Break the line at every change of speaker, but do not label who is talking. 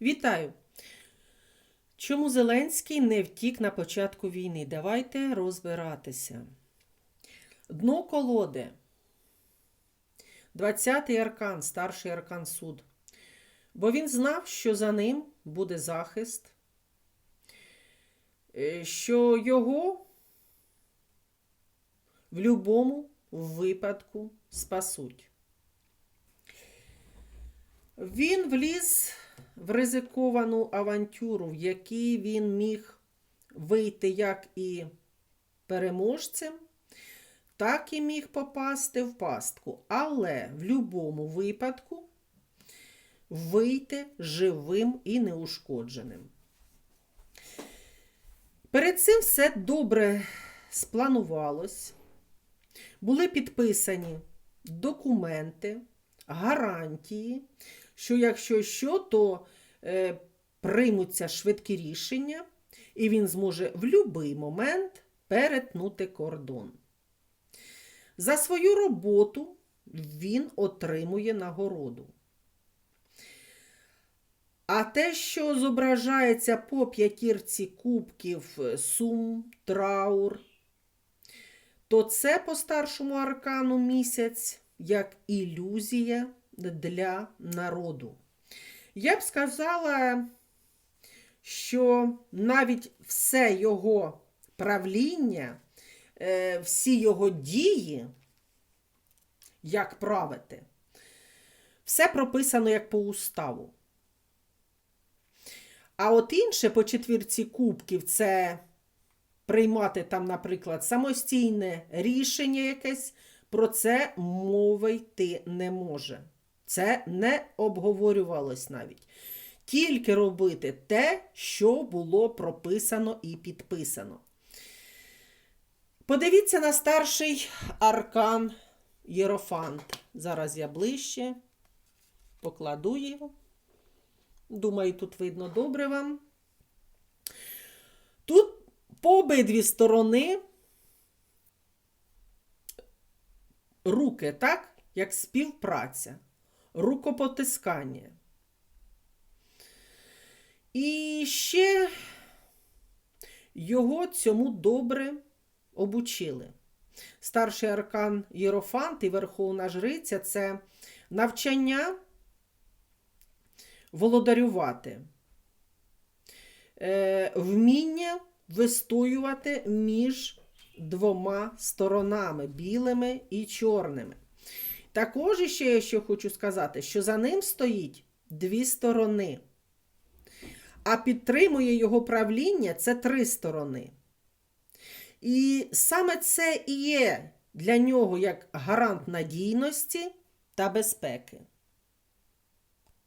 Вітаю! Чому Зеленський не втік на початку війни? Давайте розбиратися. Дно колоди. 20-й аркан, старший аркан суд. Бо він знав, що за ним буде захист, е, що його в будь-якому випадку спасуть. Він вліз в ризиковану авантюру, в якій він міг вийти як і переможцем, так і міг попасти в пастку. Але в будь-якому випадку вийти живим і неушкодженим. Перед цим все добре спланувалось. Були підписані документи, гарантії, що якщо що, то е, приймуться швидкі рішення, і він зможе в будь-який момент перетнути кордон. За свою роботу він отримує нагороду. А те, що зображається по п'ятірці кубків сум, траур, то це по старшому аркану місяць як ілюзія для народу. Я б сказала, що навіть все його правління, е, всі його дії, як правити, все прописано як по уставу. А от інше по четвірці кубків це приймати там, наприклад, самостійне рішення якесь, про це мови йти не може. Це не обговорювалось навіть. Тільки робити те, що було прописано і підписано. Подивіться на старший аркан Єрофант. Зараз я ближче покладу його. Думаю, тут видно добре вам. Тут по обидві сторони руки, так? Як співпраця, рукопотискання. І ще його цьому добре обучили. Старший аркан Єрофант і Верховна Жриця це навчання володарювати, е, вміння вистоювати між двома сторонами білими і чорними. Також ще я ще хочу сказати, що за ним стоїть дві сторони, а підтримує його правління це три сторони. І саме це і є для нього як гарант надійності та безпеки.